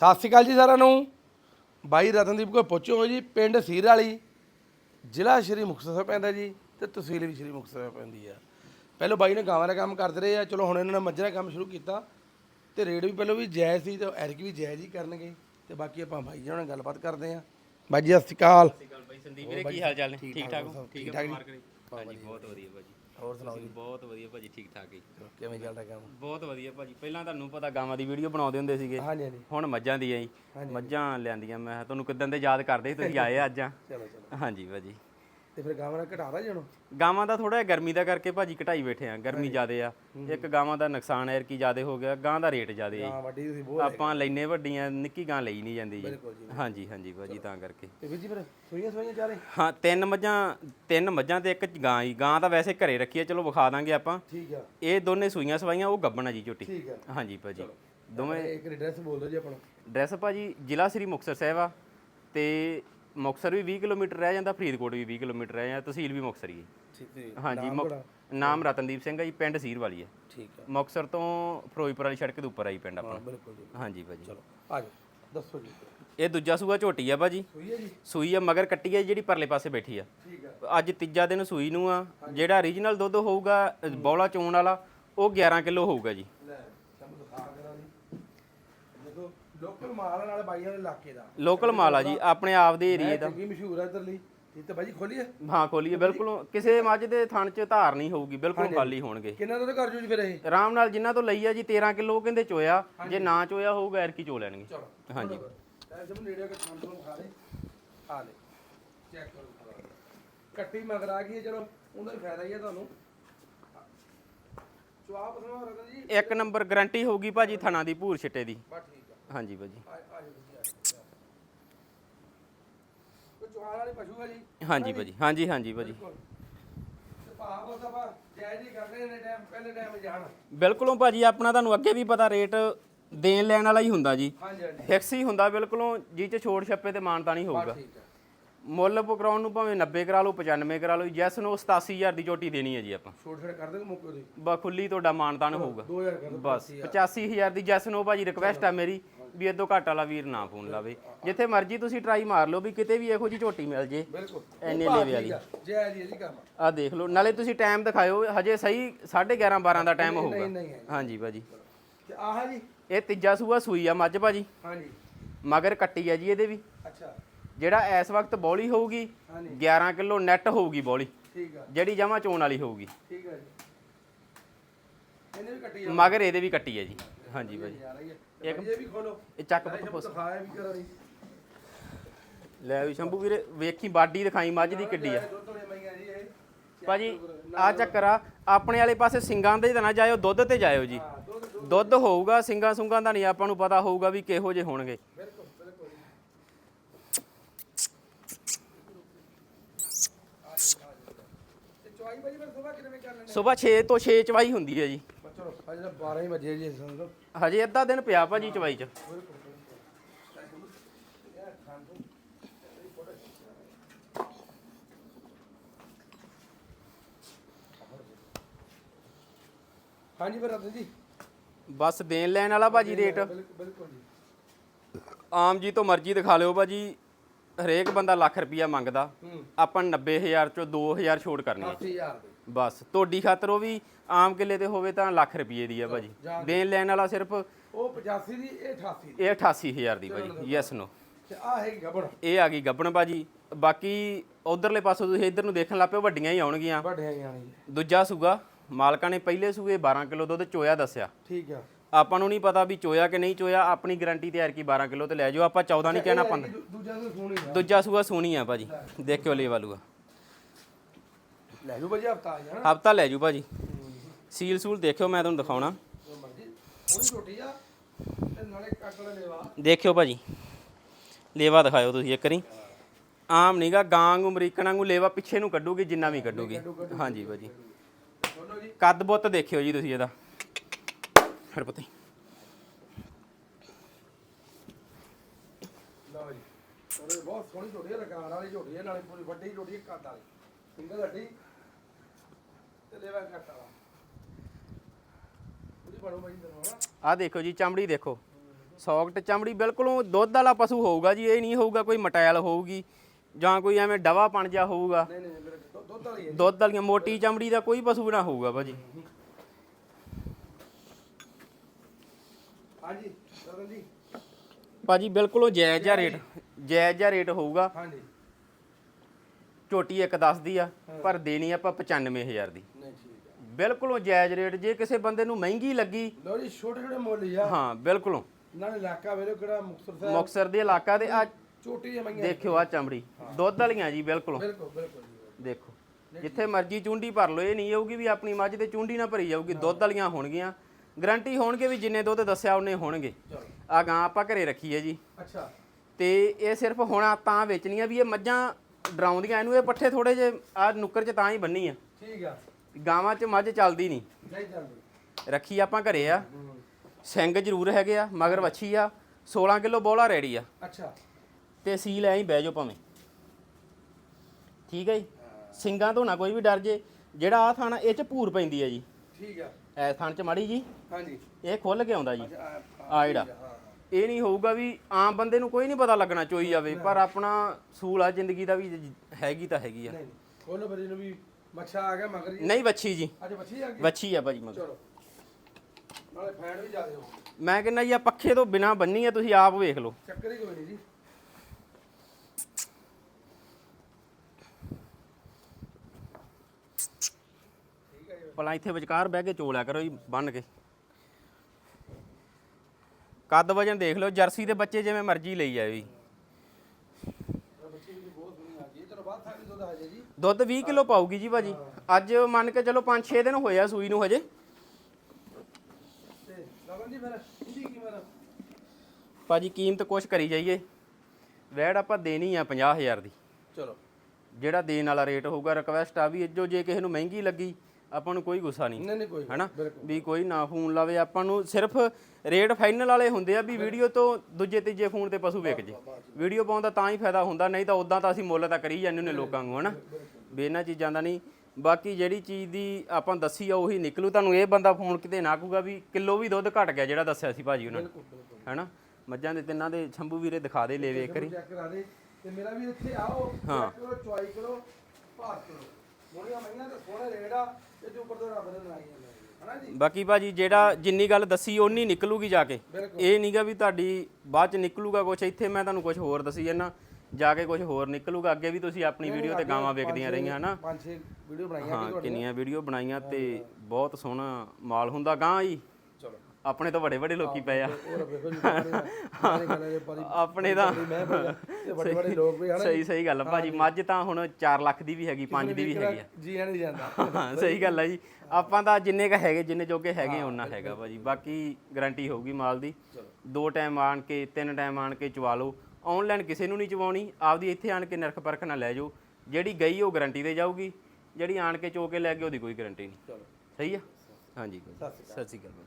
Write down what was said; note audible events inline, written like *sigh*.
ਸਤਿ ਸ਼੍ਰੀ ਅਕਾਲ ਜੀ ਸਾਰਿਆਂ ਨੂੰ। ਬਾਈ ਰਤਨਦੀਪ ਕੋਲ ਹੋ ਜੀ ਪਿੰਡ ਸੀਰ ਵਾਲੀ ਜ਼ਿਲ੍ਹਾ ਸ਼੍ਰੀ ਮੁਕਤਸਰ ਸਾਹਿਬ ਪੈਂਦਾ ਜੀ ਤੇ ਤਹਿਸੀਲ ਵੀ ਸ਼੍ਰੀ ਮੁਕਤਸਰ ਸਾਹਿਬ ਪੈਂਦੀ ਆ। ਪਹਿਲਾਂ ਬਾਈ ਨੇ ਗਾਵਾਂ ਦਾ ਕੰਮ ਕਰਦੇ ਰਹੇ ਆ ਚਲੋ ਹੁਣ ਇਹਨਾਂ ਨੇ ਮੱਝਾਂ ਦਾ ਕੰਮ ਸ਼ੁਰੂ ਕੀਤਾ ਤੇ ਰੇਟ ਵੀ ਪਹਿਲਾਂ ਵੀ ਜਾਇਜ਼ ਸੀ ਤੇ ਐਰਕ ਵੀ ਜਾਇਜ਼ ਹੀ ਕਰਨਗੇ ਤੇ ਬਾਕੀ ਆਪਾਂ ਬਾਈ ਜੀ ਨਾਲ ਗੱਲਬਾਤ ਕਰਦੇ ਆ। ਬਾਈ ਜੀ ਸਤਿ ਸ਼੍ਰੀ ਅਕਾਲ। ਸਤਿ ਸ਼੍ਰੀ ਅਕਾਲ ਬਾਈ ਸੰਦੀਪ ਵੀਰੇ ਕੀ ਹਾਲ ਚਾਲ ਨੇ? ਠੀਕ ਠਾਕ ਹੋ? ਠੀਕ ਠੀਕ ਜੀ? ਹਾਂਜੀ ਬਹੁਤ ਵਧੀਆ ਭਾਜੀ ਹੋਰ ਸੁਣਾਓ ਜੀ? ਬਹੁਤ ਵਧੀਆ ਭਾਜੀ ਠੀਕ ਠਾਕ ਜੀ। ਕਿਵੇਂ ਚੱਲਦਾ ਕੰਮ? ਬਹੁਤ ਵਧੀਆ ਭਾਜੀ। ਪਹਿਲਾਂ ਤੁਹਾਨੂੰ ਪਤਾ ਗਾਵਾਂ ਦੀ ਵੀਡੀਓ ਬਣਾਉਂਦੇ ਹੁੰਦੇ ਸੀਗੇ। ਹਾਂਜੀ ਹਾਂਜੀ। ਹੁਣ ਮੱਝਾਂ ਦੀ ਆਈ ਮੱਝਾਂ ਲਿਆਂਦੀਆਂ। ਮੈਂ ਤੁਹਾਨੂੰ ਕਿਦਾਂ ਦੇ ਯਾਦ ਕਰਦੇ? ਸੀ ਤੁਸੀਂ ਆਏ ਅੱਜ। ਆ ਚਲੋ ਚਲੋ। ਹਾਂਜੀ ਭਾਜੀ। ਤੇ ਫਿਰ ਗਾਵਾਂ ਦਾ ਘਟਾਦਾ ਜੀ ਹੁਣ? ਗਾਵਾਂ ਦਾ ਥੋੜਾ ਗਰਮੀ ਦਾ ਕਰਕੇ ਭਾਜੀ ਘਟਾਈ ਬੈਠੇ ਆ ਗਰਮੀ ਜ਼ਿਆਦੇ ਆ। ਇੱਕ ਗਾਵਾਂ ਦਾ ਨੁਕਸਾਨ ਐਰ ਕੀ ਜ਼ਿਆਦੇ ਹੋ ਗਿਆ ਗਾਂ ਦਾ ਰੇਟ ਜ਼ਿਆਦੇ ਆ ਹਾਂ ਵੱਡੀ ਤੁਸੀਂ ਬਹੁਤ ਆਪਾਂ ਲੈਨੇ ਵੱਡੀਆਂ ਨਿੱਕੀ ਗਾਂ ਲਈ ਨਹੀਂ ਜਾਂਦੀ ਜੀ। ਹਾਂਜੀ ਹਾਂਜੀ ਭਾਜੀ ਤਾਂ ਕਰਕੇ। ਤੇ ਵੀਰ ਜੀ ਫਿਰ ਸੋਈਆਂ ਸੋਈਆਂ ਚਾਰੇ? ਹਾਂ ਤਿੰਨ ਮੱਝਾਂ ਤਿੰਨ ਮੱਝਾਂ ਤੇ ਇੱਕ ਗਾਂ ਹੀ ਗਾਂ ਤਾਂ ਵੈਸੇ ਘਰੇ ਰੱਖੀ ਆ ਚਲੋ ਵਿਖਾ ਦਾਂਗੇ ਆਪਾਂ। ਠੀਕ ਆ। ਇਹ ਦੋਨੇ ਸੂਈਆਂ ਸਵਾਈਆਂ ਉਹ ਗੱਬਣ ਆ ਜੀ ਝੋਟੀ। ਠੀਕ ਆ। ਹਾਂਜੀ ਭਾਜੀ। ਦੋਵੇਂ ਇੱਕ ਐਡਰੈਸ ਬੋਲ ਦਿਓ ਜੀ ਆਪਣਾ। ਡਰੈਸ ਭਾਜੀ ਜ਼ਿਲ੍ਹਾ ਸ੍ਰੀ ਮੁਕਤਸਰ ਸਾਹਿਬ ਆ ਤੇ ਮੁਕਤਸਰ ਵੀ 20 ਕਿਲੋਮੀਟਰ ਰਹਿ ਜਾਂਦਾ ਫਰੀਦਕੋਟ ਵੀ 20 ਕਿਲੋਮੀਟਰ ਰਹਿ ਜਾਂਦਾ ਤਹਿਸੀਲ ਵੀ ਮੁਕਤਸਰ ਹੀ ਹੈ। ਠੀਕ ਹੈ ਹਾਂਜੀ ਮੁਕ- ਨਾਮ ਰਤਨਦੀਪ ਸਿੰਘ ਆ ਜੀ ਪਿੰਡ ਸੀਰ ਵਾਲੀ ਹੈ। ਠੀਕ ਆ ਮੁਕਤਸਰ ਤੋਂ ਫਿਰੋਜ਼ਪੁਰ ਵਾਲੀ ਸੜਕ ਦੇ ਉੱਪਰ ਆਈ ਪਿੰਡ ਆਪਣਾ। ਬਿਲਕੁਲ ਜੀ। ਹਾਂਜੀ ਭਾਜੀ। ਚਲੋ ਆ ਜਾਓ। ਦੱਸੋ ਜੀ। ਇਹ ਦੂਜਾ ਸੂਆ ਝੋਟੀ ਆ ਭਾਜੀ। ਸੋਈ ਹੈ ਜੀ? ਸੂਈ ਆ ਮਗਰ ਕੱਟੀ ਆ ਜਿਹੜੀ ਪਰਲੇ ਪਾਸੇ ਬੈਠੀ ਆ। ਠੀਕ ਅੱਜ ਤੀਜਾ ਦਿਨ ਸੂਈ ਨੂੰ ਆ। ਜਿਹੜਾ ਓਰੀਜਨਲ ਦੁੱਧ ਹੋਊਗਾ ਅ, ਬੌਲਾ ਚੋਣ ਵਾਲਾ ਉਹ 11 ਕਿਲੋ ਹੋਊਗਾ ਜੀ ਲੈ ਸਾਨੂੰ ਦਿਖਾ ਕਰਾਂ ਜੀ ਦੇਖੋ ਲੋਕਲ ਮਾਲ ਨਾਲ ਬਾਈਆਂ ਦੇ ਇਲਾਕੇ ਦਾ। ਲੋਕਲ ਮਾਲ ਆ ਜੀ ਆਪਣੇ ਆਪ ਦੇ ਏਰੀਏ ਦਾ। ਚੰਗੀ ਮਸ਼ਹੂਰ ਹੈ ਇਧਰਲੀ। ਇਹ ਤਾਂ ਬਾਈ ਜੀ ਖੋਲੀ ਹੈ ਹਾਂ ਖੋਲੀਏ ਬਿਲਕੁਲ। ਕਿਸੇ ਮੱਝ ਦੇ ਥਣ 'ਚ ਧਾਰ ਨਹੀਂ ਹੋਊਗੀ ਬਿਲਕੁਲ ਖਾਲੀ ਹੋਣਗੇ। ਕਿੰਨਾ ਦੁੱਧ ਕਰ ਜੂ ਜੀ ਫਿਰ ਇਹ? ਆਰਾਮ ਨਾਲ ਜਿਨ੍ਹਾਂ ਤੋਂ ਲਈ ਆ ਜੀ 13 ਕਿਲੋ ਕਹਿੰਦੇ ਚੋਇਆ। ਜੇ ਨਾ ਚੋਇਆ ਹੋਊਗਾ ਐਰਕੀ ਚੋ ਲੈਣਗੇ। ਚਲੋ ਹਾਂਜੀ। ਐ ਸਭ ਨੇੜੇ ਕੇ ਥਾਂ ਤੋਂ ਖਾ ਲੈ ਆ ਲੈ। ਚੈੱਕ ਕਰੋ ਕੱਟੀ ਮਗਰ ਆ ਗਈ ਹੈ, ਚਲੋ ਉਹਦਾ ਵੀ ਫਾਇਦਾ ਹੀ ਹੈ ਤੁਹਾਨੂੰ। ਜਵਾਬ ਸੁਣੋ ਰਤਨ ਜੀ। ਇੱਕ ਨੰਬਰ ਗਾਰੰਟੀ ਹੋਊਗੀ ਭਾਜੀ ਥਣਾ ਦੀ ਭੂਰ ਛਿੱਟੇ ਦੀ। ਬਸ ਠੀਕ। ਆ ਹਾਂਜੀ ਭਾਜੀ। ਵਾਲੇ ਪਸ਼ੂ ਆ ਜੀ? ਹਾਂਜੀ ਭਾਜੀ ਹਾਂਜੀ ਹਾਂਜੀ ਭਾਜੀ। ਭਾਅ ਬਸ ਜਾਇਜ਼ ਹੀ ਕਰਦੇ ਨੇ ਟਾਈਮ ਪਹਿਲੇ ਟਾਈਮ ਜਾਣ। ਬਿਲਕੁਲੋਂ ਭਾਜੀ ਆਪਣਾ ਤੁਹਾਨੂੰ ਅੱਗੇ ਵੀ ਪਤਾ ਰੇਟ ਦੇਣ ਲੈਣ ਵਾਲਾ ਹੀ ਹੁੰਦਾ ਜੀ। ਹਾਂਜੀ ਹਾਂਜੀ। ਫਿਕਸ ਹੀ ਹੁੰਦਾ ਬਿਲਕੁਲੋਂ ਜੀ ਚ ਛੋੜ ਛੱਪੇ ਤੇ ਮਾਨਤਾ ਨਹੀਂ ਹੋਊਗਾ। ਠੀਕ ਹੈ। ਮੁੱਲ ਪਕਰਾਉਣ ਨੂੰ ਭਾਵੇਂ 90 ਕਰਾ ਲਓ 95 ਕਰਾ ਲਓ ਜੈਸ ਨੂੰ 87000 ਦੀ ਝੋਟੀ ਦੇਣੀ ਹੈ ਜੀ ਆਪਾਂ। ਛੋਟ ਛੋਟ ਕਰ ਦੇਗੇ ਮੁੱਕ ਉਹਦੀ ਬਾ ਖੁੱਲੀ ਤੁਹਾਡਾ ਮਾਨਤਾਨ ਹੋਊਗਾ। 2000 ਕਰ ਦੋ ਬਸ 85000 ਦੀ ਜੈਸ ਨੂੰ ਭਾਜੀ ਰਿਕਵੈਸਟ ਆ ਮੇਰੀ। ਵੀ ਇਦੋਂ ਘੱਟ ਵਾਲਾ ਵੀਰ ਨਾ ਫੋਨ ਲਾਵੇ। ਜਿੱਥੇ ਮਰਜ਼ੀ ਤੁਸੀਂ ਟਰਾਈ ਮਾਰ ਲਓ ਵੀ ਕਿਤੇ ਵੀ ਇਹੋ ਜੀ ਝੋਟੀ ਮਿਲ ਜੇ। ਬਿਲਕੁਲ। ਐਨੇ ਲੇਵੇ ਵਾਲੀ। ਹੀ ਹੈ ਜੀ ਕੰਮ ਆ। ਦੇਖ ਲਓ ਨਾਲੇ ਤੁਸੀਂ ਟਾਈਮ ਦਿਖਾਇਓ ਹਜੇ ਸਹੀ 11:30 12 ਦਾ ਟਾਈਮ ਹੋਊਗਾ। ਨਹੀਂ ਨਹੀਂ ਹੈ ਹਾਂਜੀ ਭਾਜੀ। ਤੇ ਆਹ ਜੀ? ਇਹ ਤੀਜਾ ਸੂਆ ਸੂਈ ਆ ਮੱਝ ਭਾਜੀ। ਹਾਂਜੀ। ਮਗਰ ਕੱਟੀ ਆ ਜੀ ਇਹਦੇ ਵੀ। ਅੱਛਾ। ਜਿਹੜਾ ਇਸ ਵਕਤ ਬੌਲੀ ਹੋਊਗੀ ਹਾਂਜੀ। 11 ਕਿਲੋ ਨੈਟ ਹੋਊਗੀ ਬੌਲੀ। ਠੀਕ ਆ। ਜਿਹੜੀ ਜਮਾ ਚੋਣ ਵਾਲੀ ਹੋਊਗੀ। ਠੀਕ ਆ ਜੀ। ਇਹਨੇ ਵੀ ਕੱਟੀ ਮਗਰ ਇਹਦੇ ਵੀ ਕੱਟੀ ਹੈ ਜੀ। ਹਾਂਜੀ ਭਾਜੀ। ਇੱਕ ਇਹ ਵੀ ਖੋਲੋ। ਇਹ ਚੱਕ ਪੁੱਤ ਦਿਖਾਇਆ ਵੀ ਕਰਾਂ ਜੀ। ਲੈ ਵੀ ਸ਼ੰਭੂ ਵੀਰੇ ਵੇਖੀ ਬਾਡੀ ਦਿਖਾਈ ਮੱਝ ਦੀ ਕਿੱਡੀ ਆ। ਭਾਜੀ ਆ ਚੱਕਰ ਆ ਆਪਣੇ ਵਾਲੇ ਪਾਸੇ ਸਿੰਗਾਂ ਦੇ ਤਾਂ ਨਾ ਜਾਇਓ ਦੁੱਧ ਤੇ ਜਾਇਓ ਜੀ। ਦੁੱਧ ਹੋਊਗਾ ਸਿੰਗਾਂ ਸੁੰਗਾਂ ਦਾ ਨਹੀਂ ਆਪਾਂ ਨੂੰ ਪਤਾ ਹੋਊਗਾ ਵੀ ਕਿਹੋ ਹੋਣਗੇ। ਜੀ। ਲੈਣੇ ਸਵੇਰ 6 ਤੋਂ 6 ਚਵਾਈ ਹੁੰਦੀ ਹੈ ਜੀ। ਅੱਜ ਤਾਂ 12 ਹੀ ਵਜੇ ਜੀ ਸਮਝ ਲਓ ਹਜੇ ਅੱਧਾ ਦਿਨ ਪਿਆ ਭਾਜੀ ਚਵਾਈ 'ਚ। ਹਾਂਜੀ ਰਤਨ ਜੀ। ਬਸ ਦੇਣ ਲੈਣ ਵਾਲਾ ਭਾਜੀ ਰੇਟ। ਬਿਲਕੁਲ ਜੀ। ਆਮ ਜੀ ਤੋਂ ਮਰਜ਼ੀ ਦਿਖਾ ਲਿਓ ਭਾਜੀ। ਹਰੇਕ ਬੰਦਾ ਲੱਖ ਰੁਪਈਆ ਮੰਗਦਾ। ਆਪਾਂ 90000 ਚੋਂ 2000 ਛੋੜ ਕਰਨੀ ਹੈ 80000 ਦੇ। ਬਸ। ਤੁਹਾਡੀ ਖਾਤਰ ਉਹ ਵੀ ਆਮ ਕਿੱਲੇ ਤੇ ਹੋਵੇ ਤਾਂ ਲੱਖ ਰੁਪਏ ਦੀ ਆ ਭਾਜੀ। ਦੇਣ ਲੈਣ ਵਾਲਾ ਸਿਰਫ ਉਹ 85 ਦੀ ਇਹ 88 ਦੀ। ਇਹ 88000 ਦੀ ਭਾਜੀ। ਯੈਸ ਨੋ ਤੇ ਆ ਹੈਗੀ ਗੱਬੜ ਇਹ ਆ ਗਈ ਗੱਬਣ ਭਾਜੀ। ਬਾਕੀ ਉਧਰਲੇ ਪਾਸੋਂ ਤੁਸੀਂ ਇੱਧਰ ਨੂੰ ਦੇਖਣ ਲੱਪਿਓ ਵੱਡੀਆਂ ਹੀ ਆਉਣਗੀਆਂ। ਵੱਡੇ ਹੈਗੇ ਆਣੀ ਦੂਜਾ ਸੂਗਾ ਮਾਲਕਾਂ ਨੇ ਪਹਿਲੇ ਸੂਏ 12 ਕਿਲੋ ਦੁੱਧ ਚੋਇਆ ਦੱਸਿਆ। ਠੀਕ ਆ। ਆਪਾਂ ਨੂੰ ਨਹੀਂ ਪਤਾ ਵੀ ਚੋਇਆ ਕਿ ਨਹੀਂ ਚੋਇਆ ਆਪਣੀ ਗਾਰੰਟੀ ਤੇ ਕੀ 12 ਕਿਲੋ ਤੇ ਲੈ ਜਾਓ। ਆਪਾਂ 14 ਨਹੀਂ ਕਹਿਣਾ 15 ਦੂ- ਦੂਜਾ ਤੋਂ ਸੋਣੀ ਆ ਭਾਜੀ। ਦੇਖਿਓ ਲੈ ਵਾਲੂਗਾ ਲੈ ਜੂ ਭਾਜੀ ਹਫਤਾ ਆ ਜਾਣਾ। ਹਫਤਾ ਲੈ ਜੂ ਭਾਜੀ। ਸੀਲ ਸੂਲ ਦੇਖਿਓ ਮੈਂ ਤੁਹਾਨੂੰ ਦਿਖਾਉਣਾ। ਛੋਟੀ ਆ ਤੇ ਨਾਲੇ ਲੈਵਾ। ਦੇਖਿਓ ਭਾਜੀ। ਲੇਵਾ ਦਿਖਾਇਓ ਤੁਸੀਂ ਇੱਕ ਵਾਰੀ। ਆਮ ਨਹੀਂਗਾ ਗਾਂ ਵਾਂਗੂ ਅਮਰੀਕਨ ਵਾਂਗੂ ਲੇਵਾ ਪਿੱਛੇ ਨੂੰ ਕੱਢੂਗੀ ਜਿੰਨਾ ਵੀ ਕੱਢੂਗੀ। ਹਾਂਜੀ ਭਾਜੀ। ਕੱਦ ਬੁੱਤ ਦੇਖਿਓ ਜੀ ਤੁਸੀਂ ਇਹਦਾ। ਹਰ ਪਤਾ। ਲਓ ਜੀ। ਉਹਦੇ ਬਹੁਤ ਸੋਹਣੀ ਝੋਟੀ ਹੈ ਰਕਾਰ ਵਾਲੀ ਝੋਟੀ ਹੈ ਨਾਲੇ ਪੂਰੀ ਵੱਡੀ ਝੋਟੀ ਹੈ ਕੱਦ ਵਾਲੀ। ਸਿੰਗਲ ਹੱਡੀ। ਤੇ ਲੈਵਾ ਕੱਟ ਵਾਲਾ ਆਹ ਦੇਖੋ ਜੀ ਚਮੜੀ ਦੇਖੋ। ਸੌਕਟ ਚਮੜੀ ਬਿਲਕੁਲ ਦੁੱਧ ਵਾਲਾ ਪਸ਼ੂ ਹੋਊਗਾ ਜੀ ਇਹ ਨਹੀਂ ਹੋਊਗਾ ਕੋਈ ਮਟੈਲ ਹੋਊਗੀ ਜਾਂ ਕੋਈ ਐਵੇਂ ਡਵਾ ਪਣ ਜਾ ਹੋਊਗਾ। ਨਹੀਂ ਨਹੀਂ ਮੇਰੇ ਦੁੱਧ- ਦੁੱਧ ਵਾਲੀ ਹੈ ਦੁੱਧ ਵਾਲੀਆਂ ਮੋਟੀ ਚਮੜੀ ਦਾ ਕੋਈ ਪਸ਼ੂ ਨਾ ਹੋਊਗਾ ਭਾਜੀ। ਹਾਂਜੀ ਰਤਨ ਜੀ। ਭਾਜੀ ਬਿਲਕੁਲ ਜਾਇਜ਼ ਜਿਹਾ ਰੇਟ ਜਾਇਜ਼ ਜਿਹਾ ਰੇਟ ਹੋਊਗਾ। ਹਾਂਜੀ। ਝੋਟੀ ਇੱਕ ਦੱਸਦੀ ਆ ਪਰ ਦੇਣੀ ਆਪਾਂ 95000 ਦੀ। ਬਿਲਕੁਲ ਜਾਇਜ਼ ਰੇਟ ਜੇ ਕਿਸੇ ਬੰਦੇ ਨੂੰ ਮਹਿੰਗੀ ਲੱਗੀ। ਲੋ ਜੀ ਛੋਟੇ ਛੋਟੇ ਮੁੱਲ ਆ। ਹਾਂ ਬਿਲਕੁਲ। ਨਾਲੇ ਇਲਾਕਾ ਵੇਲੇ ਕਿਹੜਾ ਮੁਕਤਸਰ ਸਾਹਿਬ। ਮੁਕਸਰ ਦੇ ਇਲਾਕਾ ਦੇ ਆ। ਛੋਟੀ ਜਿਹੀ ਮਈਆਂ ਦੇਖਿਓ ਆ ਚਮੜੀ ਦੁੱਧ ਵਾਲੀਆਂ ਜੀ ਬਿਲਕੁਲ। ਬਿਲਕੁਲ ਬਿਲਕੁਲ ਜੀ ਦੇਖੋ ਜਿੱਥੇ ਮਰਜ਼ੀ ਚੁੰਡੀ ਭਰ ਲਓ ਇਹ ਨਹੀਂ ਹੋਊਗੀ ਵੀ ਆਪਣੀ ਮੱਝ ਤੇ ਚੁੰਡੀ ਨਾ ਭਰੀ ਜਾਊਗੀ ਦੁੱਧ ਵਾਲੀਆਂ ਹੋਣਗੀਆਂ। ਗਰੰਟੀ ਹੋਣਗੇ ਵੀ ਜਿੰਨੇ ਦੁੱਧ ਦੱਸਿਆ ਉਹਨੇ ਹੋਣਗੇ। ਆ ਗਾਂ ਆਪਾਂ ਘਰੇ ਰੱਖੀ ਹੈ ਜੀ। ਅੱਛਾ। ਤੇ ਇਹ ਸਿਰਫ ਹੁਣ ਆ ਤਾਂ ਵੇਚਣੀਆਂ ਵੀ ਇਹ ਮੱਝਾਂ ਡਰਾਉਂਦੀਆਂ ਇਹਨੂੰ ਇਹ ਪੱਠੇ ਥੋੜੇ ਜੇ ਆ ਨੁੱਕਰ 'ਚ ਤਾਂ ਹੀ ਬੰਨੀ ਆ। ਠੀਕ ਆ। ਗਾਵਾਂ 'ਚ ਮੱਝ ਚੱਲਦੀ ਨਹੀਂ। ਨਹੀਂ ਚੱਲਦੀ। ਰੱਖੀ ਆਪਾਂ ਘਰੇ ਆ। ਸਿੰਘ ਜ਼ਰੂਰ ਹੈਗੇ ਆ ਮਗਰ ਵੱਛੀ ਆ 16 ਕਿਲੋ ਬੋਲਾ ਰੈਡੀ ਆ। ਅੱਛਾ। ਤੇ ਸੀਲ ਐਂ ਹੀ ਬਹਿ ਜਾਓ ਭਾਵੇਂ। ਠੀਕ ਹੈ ਜੀ? ਸਿੰਘਾਂ ਤੋਂ ਨਾ ਕੋਈ ਵੀ ਡਰ ਜੇ। ਜਿਹੜਾ ਆ ਥਾਣਾ ਇਹ ਚ ਭੂਰ ਪੈਂਦੀ ਹੈ ਜੀ। ਠੀਕ ਆ। ਐ ਥਣ ਚ ਮਾੜੀ ਜੀ। ਹਾਂਜੀ। ਇਹ ਖੁੱਲ ਕੇ ਆਉਂਦਾ ਜੀ। ਆ ਆ ਜਿਹੜਾ। ਇਹ ਨਹੀਂ ਹੋਊਗਾ ਵੀ ਆਮ ਬੰਦੇ ਨੂੰ ਕੋਈ ਨਹੀਂ ਪਤਾ ਲੱਗਣਾ ਚੋਈ ਜਾਵੇ ਪਰ ਆਪਣਾ ਸੂਲ ਆ ਜ਼ਿੰਦਗੀ ਦਾ ਵੀ ਜ- ਹੈਗੀ ਤਾਂ ਹੈਗੀ ਆ। ਨਹੀਂ ਖੋਲੋ ਬਰੀ ਨੂੰ ਵੀ ਮੱਛਾ ਆ ਗਿਆ ਮਗਰ ਜੀ। ਨਹੀਂ ਵੱਛੀ ਜੀ। ਅੱਜ ਮੱਛੀ ਆ ਗਈ? ਵੱਛੀ ਆ ਭਾਜੀ ਮਗਰ। ਚਲੋ। ਨਾਲੇ ਫੈਟ ਵੀ ਜ਼ਿਆਦੇ ਹੋ। ਮੈਂ ਕਹਿੰਦਾ ਜੀ ਆ ਪੱਖੇ ਤੋਂ ਬਿਨਾ ਬੰਨੀ ਆ ਤੁਸੀਂ ਆਪ ਵੇਖ ਲਓ। ਚੱਕਰ ਹੀ ਕੋਈ ਨਹੀਂ ਜੀ। ਭਲਾ ਇੱਥੇ ਵਿਚਕਾਰ ਬਹਿ ਕੇ ਚੋਲਿਆ ਕਰੋ ਜੀ ਬੰਨ ਕੇ। ਕੱਦ ਵਜਨ ਦੇਖ ਲਓ ਜਰਸੀ ਦੇ ਬੱਚੇ ਜਿਵੇਂ ਮਰਜ਼ੀ ਲਈ ਜਾਓ ਜੀ ਬੱਚੀ ਵੀ ਬਹੁਤ ਸੋਹਣੀ ਆ ਗਈ ਚਲੋ ਬਾਅਦ ਸਾਡੀ ਦੁੱਧ ਆ ਜੀ। ਦੁੱਧ 20 ਕਿਲੋ ਪਾਊਗੀ ਜੀ ਭਾਜੀ। ਅੱਜ ਮੰਨ ਕੇ ਚਲੋ 5-6 ਦਿਨ ਹੋਏ ਆ ਸੂਈ ਨੂੰ ਹਜੇ। ਤੇ ਲਵਨ ਜੀ ਫਿਰ ਇਹਦੀ ਕੀ ਮੇਰਾ ਭਾਜੀ ਕੀਮਤ ਕੁਛ ਕਰੀ ਜਾਈਏ। ਵੈੜ ਆਪਾਂ ਦੇਣੀ ਆ 50000 ਦੀ। ਚਲੋ। ਜਿਹੜਾ ਦੇਣ ਵਾਲਾ ਰੇਟ ਹੋਊਗਾ ਰਿਕਵੈਸਟ ਆ ਵੀ ਜੋ ਜੇ ਕਿਸੇ ਨੂੰ ਮਹਿੰਗੀ ਲੱਗੀ ਆਪਾਂ ਨੂੰ ਕੋਈ ਗੁੱਸਾ ਨਹੀਂ। ਨਹੀਂ ਨਹੀਂ ਕੋਈ ਹਨਾ? ਵੀ ਕੋਈ ਨਾ ਫੋਨ ਲਾਵੇ ਆਪਾਂ ਨੂੰ ਸਿਰਫ ਰੇਟ ਫਾਈਨਲ ਵਾਲੇ ਹੁੰਦੇ ਆ ਵੀ ਵੀਡੀਓ ਤੋਂ ਦੂਜੇ ਤੀਜੇ ਫੋਨ ਤੇ ਪਸ਼ੂ ਵਿਕ ਜੇ। ਵੀਡੀਓ ਪਾਉਣ ਦਾ ਤਾਂ ਹੀ ਫਾਇਦਾ ਹੁੰਦਾ ਨਹੀਂ ਤਾਂ ਉਦਾਂ ਤਾਂ ਅਸੀਂ ਮੁੱਲ ਤਾਂ ਕਰੀ ਜਾਂਦੇ ਨੇ ਲੋਕਾਂ ਨੂੰ ਹਨਾ? ਵੀ ਇਹਨਾਂ ਚੀਜ਼ਾਂ ਦਾ ਨਹੀਂ। ਬਾਕੀ ਜਿਹੜੀ ਚੀਜ਼ ਦੀ ਆਪਾਂ ਦੱਸੀ ਆ ਉਹੀ ਨਿਕਲੂ। ਤੁਹਾਨੂੰ ਇਹ ਬੰਦਾ ਫੋਨ ਕਿਤੇ ਨਾ ਕਹੂਗਾ ਵੀ ਕਿਲੋ ਵੀ ਦੁੱਧ ਘਟ ਗਿਆ ਜਿਹੜਾ ਦੱਸਿਆ ਸੀ ਭਾਜੀ ਉਹਨਾਂ ਨੇ। ਹਨਾ? ਮੱਝਾਂ ਦੇ ਤਿੰਨਾਂ ਦੇ ਸ਼ੰਭੂ ਵੀਰੇ ਦਿਖਾ ਦੇ ਵਾਰੀ ਚੈੱਕ ਕਰਾ। ਦੇ ਤੇ ਮੇਰਾ ਵੀ ਇੱਥੇ ਆਓ ਹਾਂ। ਚੈੱਕ ਕਰੋ ਚੁਆਈ ਕਰੋ ਭਾਰ ਕਰੋ। ਮੋੜੀਆਂ ਮਈਆਂ ਤੇ ਸੋਹਣੇ ਰੇਟ ਆ ਤੇ ਜੋ ਉੱਪਰ ਤੋਂ ਰੱਬ ਨੇ ਲਾਈ ਜਾਂਦੇ ਹਨਾ ਜੀ? ਬਾਕੀ ਭਾਜੀ ਜਿਹੜਾ ਜਿੰਨੀ ਗੱਲ ਦੱਸੀ ਓਨੀ ਨਿਕਲੂਗੀ ਜਾ ਕੇ। ਬਿਲਕੁਲ। ਇਹ ਨਹੀਂਗਾ ਵੀ ਤੁਹਾਡੀ ਬਾਅਦ ਚ ਨਿਕਲੂਗਾ ਕੁਝ ਇੱਥੇ ਮੈਂ ਤੁਹਾਨੂੰ ਕੁਝ ਹੋਰ ਦੱਸੀ ਜਾਂਦਾ। ਜਾ ਕੇ ਕੁਝ ਹੋਰ ਨਿਕਲੂਗਾ। ਅੱਗੇ ਵੀ ਤੁਸੀਂ ਆਪਣੀ ਵੀਡੀਓ ਤੇ ਗਾਵਾਂ ਵੇਖਦੀਆਂ ਰਹੀਆਂ ਹਨਾ? ਪੰਜ ਛੇ ਵੀਡੀਓ ਬਣਾਈਆਂ ਹਾਂ ਕਿੰਨੀਆਂ ਵੀਡੀਓ ਬਣਾਈਆਂ ਤੇ ਬਹੁਤ ਸੋਹਣਾ ਮਾਲ ਹੁੰਦਾ। ਗਾਂ ਜੀ ਆਪਣੇ ਤੋਂ ਵੱਡੇ ਵੱਡੇ ਲੋਕੀ ਪਏ ਆ। ਉਹ ਰੱਬੇ *laughs* ਆਪਣੇ ਤਾਂ ਮੈਂ ਵੱਡੇ ਵੱਡੇ ਲੋਕ ਵੀ ਹਨਾ ਸਹੀ ਸਹੀ ਗੱਲ ਆ। ਭਾਜੀ ਮੱਝ ਤਾਂ ਹੁਣ 4 ਲੱਖ ਦੀ ਵੀ ਹੈਗੀ 5 ਦੀ ਵੀ ਹੈਗੀ *laughs* ਆ। ਜੀ ਨਹੀਂ ਜਾਂਦਾ। ਸਹੀ ਗੱਲ ਹੈ ਜੀ। ਆਪਾਂ ਤਾਂ ਜਿੰਨੇ ਕ ਹੈਗੇ ਜਿੰਨੇ ਜੋਗੇ ਹੈਗੇ ਉਹਨਾਂ ਹੈਗਾ ਭਾਜੀ। ਬਾਕੀ ਗਾਰੰਟੀ ਹੋਊਗੀ ਮਾਲ ਦੀ। ਦੋ ਟਾਈਮ ਆਣ ਕੇ ਤਿੰਨ ਟਾਈਮ ਆਣ ਕੇ ਚਵਾ ਲਓ। ਆਨਲਾਈਨ ਕਿਸੇ ਨੂੰ ਨਹੀਂ ਚਵਾਉਣੀ। ਆਪਦੀ ਇੱਥੇ ਆਣ ਕੇ ਨਰਖ ਪਰਖ ਨਾਲ ਲੈ ਜਾਓ। ਜਿਹੜੀ ਗਈ ਉਹ ਗਾਰੰਟੀ ਤੇ ਜਾਊਗੀ। ਜਿਹੜੀ ਆਣ ਕੇ ਚੋ ਕੇ ਲੈ ਗਈ ਉਹਦੀ ਕੋਈ ਗਾਰੰਟੀ ਨਹੀਂ। ਸਹੀ ਆ? ਹਾਂਜੀ। ਸਤਿ ਸ਼੍ਰੀ ਅਕਾਲ।